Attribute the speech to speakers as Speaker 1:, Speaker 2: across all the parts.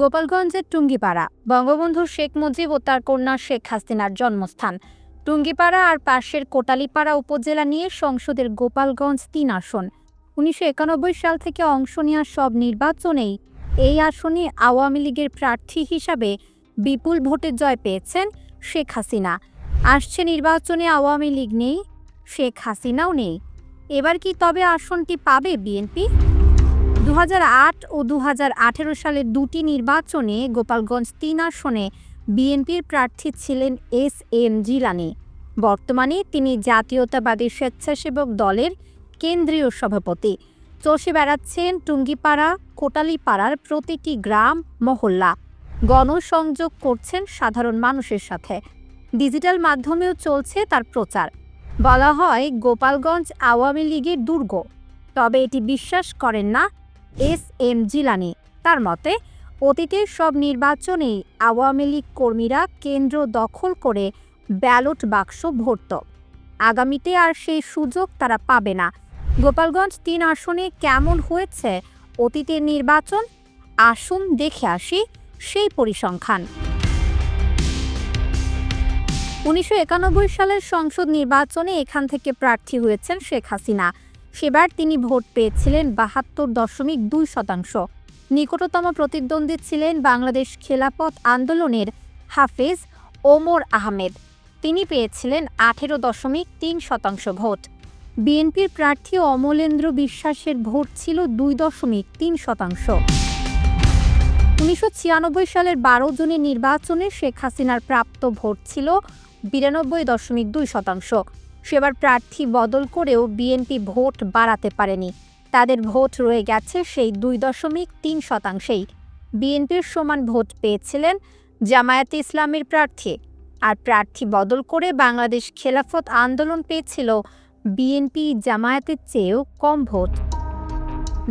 Speaker 1: গোপালগঞ্জের টুঙ্গিপাড়া। বঙ্গবন্ধু শেখ মুজিব ও তার কন্যা শেখ হাসিনার জন্মস্থান। টুঙ্গিপাড়া আর পাশের কোটালীপাড়া উপজেলা নিয়ে সংসদের গোপালগঞ্জ তিন আসন। উনিশশো একানব্বই সাল থেকে অংশ নেওয়া সব নির্বাচনেই এই আসনে আওয়ামী লীগের প্রার্থী হিসাবে বিপুল ভোটে জয় পেয়েছেন শেখ হাসিনা। আসছে নির্বাচনে আওয়ামী লীগ নেই, শেখ হাসিনাও নেই। এবার কি তবে আসনটি পাবে বিএনপি? দু হাজার আট ও দু হাজার আঠেরো সালের দুটি নির্বাচনে গোপালগঞ্জ তিন আসনে বিএনপির প্রার্থী ছিলেন এস এম জিলানি। বর্তমানে তিনি জাতীয়তাবাদী স্বেচ্ছাসেবক দলের কেন্দ্রীয় সভাপতি। চষে বেড়াচ্ছেন টুঙ্গিপাড়া, কোটালীপাড়ার প্রতিটি গ্রাম, মহল্লা। গণসংযোগ করছেন সাধারণ মানুষের সাথে। ডিজিটাল মাধ্যমেও চলছে তার প্রচার। বলা হয়, গোপালগঞ্জ আওয়ামী লীগের দুর্গ। তবে এটি বিশ্বাস করেন না এস এম জিলানি তার মতে অতীতের সব নির্বাচনেই আওয়ামী লীগ কর্মীরা কেন্দ্র দখল করে ব্যালট বাক্স ভরত। আগামীতে আর সেই সুযোগ তারা পাবে না। গোপালগঞ্জ তিন আসনে কেমন হয়েছে অতীতের নির্বাচন? আসুন দেখে আসি সেই পরিসংখ্যান। উনিশশো একানব্বই সালের সংসদ নির্বাচনে এখান থেকে প্রার্থী হয়েছেন শেখ হাসিনা। সেবার তিনি ভোট পেয়েছিলেন বাহাত্তর দশমিক দুই শতাংশ। নিকটতম প্রতিদ্বন্দ্বী ছিলেন বাংলাদেশ খেলাপথ আন্দোলনের হাফেজ ওমর আহমেদ। তিনি পেয়েছিলেন আঠেরো দশমিক তিন শতাংশ ভোট। বিএনপির প্রার্থী অমলেন্দ্র বিশ্বাসের ভোট ছিল দুই দশমিক তিন শতাংশ। উনিশশো ছিয়ানব্বই সালের বারো জনের নির্বাচনে শেখ হাসিনার প্রাপ্ত ভোট ছিল বিরানব্বই দশমিক দুই শতাংশ। সেবার প্রার্থী বদল করেও বিএনপি ভোট বাড়াতে পারেনি। তাদের ভোট রয়ে গেছে সেই দুই দশমিক তিন শতাংশেই। বিএনপির সমান ভোট পেয়েছিলেন জামায়াতে ইসলামের প্রার্থী। আর প্রার্থী বদল করে বাংলাদেশ খেলাফত আন্দোলন পেয়েছিল বিএনপি জামায়াতের চেয়েও কম ভোট।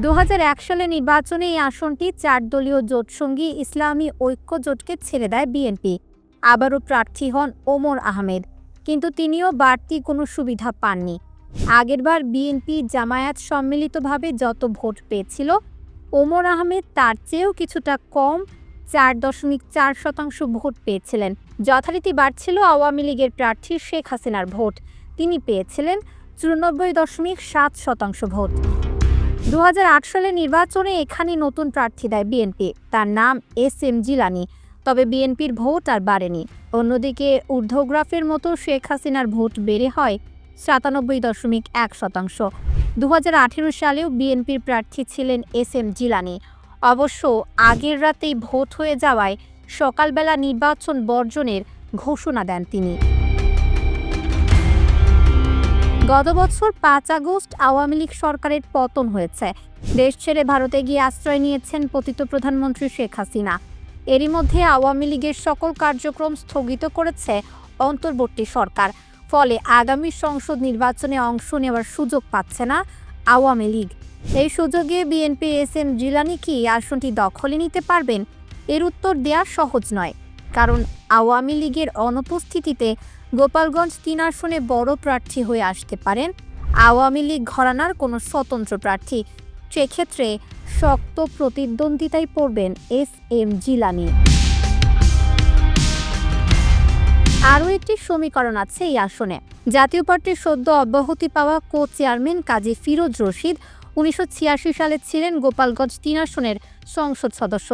Speaker 1: দু হাজার এক সালে নির্বাচনে এই আসনটি চার দলীয় জোটসঙ্গী ইসলামী ঐক্য জোটকে ছেড়ে দেয় বিএনপি। আবারও প্রার্থী হন ওমর আহমেদ। কিন্তু তিনিও বাড়তি কোনো সুবিধা পাননি। আগেরবার বিএনপি জামায়াত সম্মিলিতভাবে যত ভোট পেয়েছিল, ওমর আহমেদ তার চেয়েও কিছুটা কম চার দশমিক চার শতাংশ ভোট পেয়েছিলেন। যথারীতি বাড়ছিল আওয়ামী লীগের প্রার্থী শেখ হাসিনার ভোট। তিনি পেয়েছিলেন চুরানব্বই দশমিক সাত শতাংশ ভোট। দু সালের নির্বাচনে এখানে নতুন প্রার্থী দেয় বিএনপি। তার নাম এস এম জিলানি। তবে বিএনপির ভোট আর বাড়েনি। অন্যদিকে ঊর্ধ্বগ্রাফের মতো শেখ হাসিনার ভোট বেড়ে হয় সাতানব্বই দশমিক এক শতাংশ। দু হাজার আঠেরো সালেও বিএনপির প্রার্থী ছিলেন এস এম জিলানি। অবশ্য আগের রাতেই ভোট হয়ে যাওয়ায় সকালবেলা নির্বাচন বর্জনের ঘোষণা দেন তিনি। গত বছর পাঁচ আগস্ট আওয়ামী লীগ সরকারের পতন হয়েছে। দেশ ছেড়ে ভারতে গিয়ে আশ্রয় নিয়েছেন পতিত প্রধানমন্ত্রী শেখ হাসিনা। এরই মধ্যে আওয়ামী লীগের সকল কার্যক্রম স্থগিত করেছে অন্তর্বর্তী সরকার। ফলে আগামী সংসদ নির্বাচনে অংশ নেওয়ার সুযোগ পাচ্ছে না আওয়ামী লীগ। এই সুযোগে বিএনপি, এস এম, জিলানি কি আসনটি দখলে নিতে পারবেন? এর উত্তর দেওয়া সহজ নয়। কারণ আওয়ামী লীগের অনুপস্থিতিতে গোপালগঞ্জ তিন আসনে বড় প্রার্থী হয়ে আসতে পারেন আওয়ামী লীগ ঘরানার কোনো স্বতন্ত্র প্রার্থী। সেক্ষেত্রে শক্ত প্রতিদ্বন্দ্বিতায় পড়বেন এস এম জিলানি। আরও একটি সমীকরণ আছে এই আসনে। জাতীয় পার্টির সদ্য অব্যাহতি পাওয়া কো চেয়ারম্যান কাজী ফিরোজ রশিদ উনিশশো ছিয়াশি সালে ছিলেন গোপালগঞ্জ তিন আসনের সংসদ সদস্য।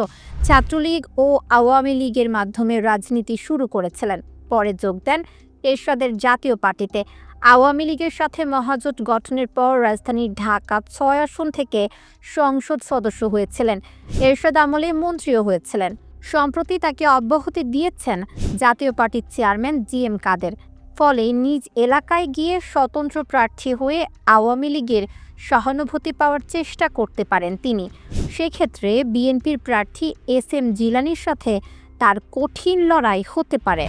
Speaker 1: ছাত্রলীগ ও আওয়ামী লীগের মাধ্যমে রাজনীতি শুরু করেছিলেন। পরে যোগ দেন এরশাদের জাতীয় পার্টিতে। আওয়ামী লীগের সাথে মহাজোট গঠনের পর রাজধানীর ঢাকা ছয় আসন থেকে সংসদ সদস্য হয়েছিলেন। এরশাদ আমলে মন্ত্রীও হয়েছিলেন। সম্প্রতি তাকে অব্যাহতি দিয়েছেন জাতীয় পার্টির চেয়ারম্যান জি এম কাদের। ফলে নিজ এলাকায় গিয়ে স্বতন্ত্র প্রার্থী হয়ে আওয়ামী লীগের সহানুভূতি পাওয়ার চেষ্টা করতে পারেন তিনি। সেক্ষেত্রে বিএনপির প্রার্থী এস এম জিলানির সাথে তার কঠিন লড়াই হতে পারে।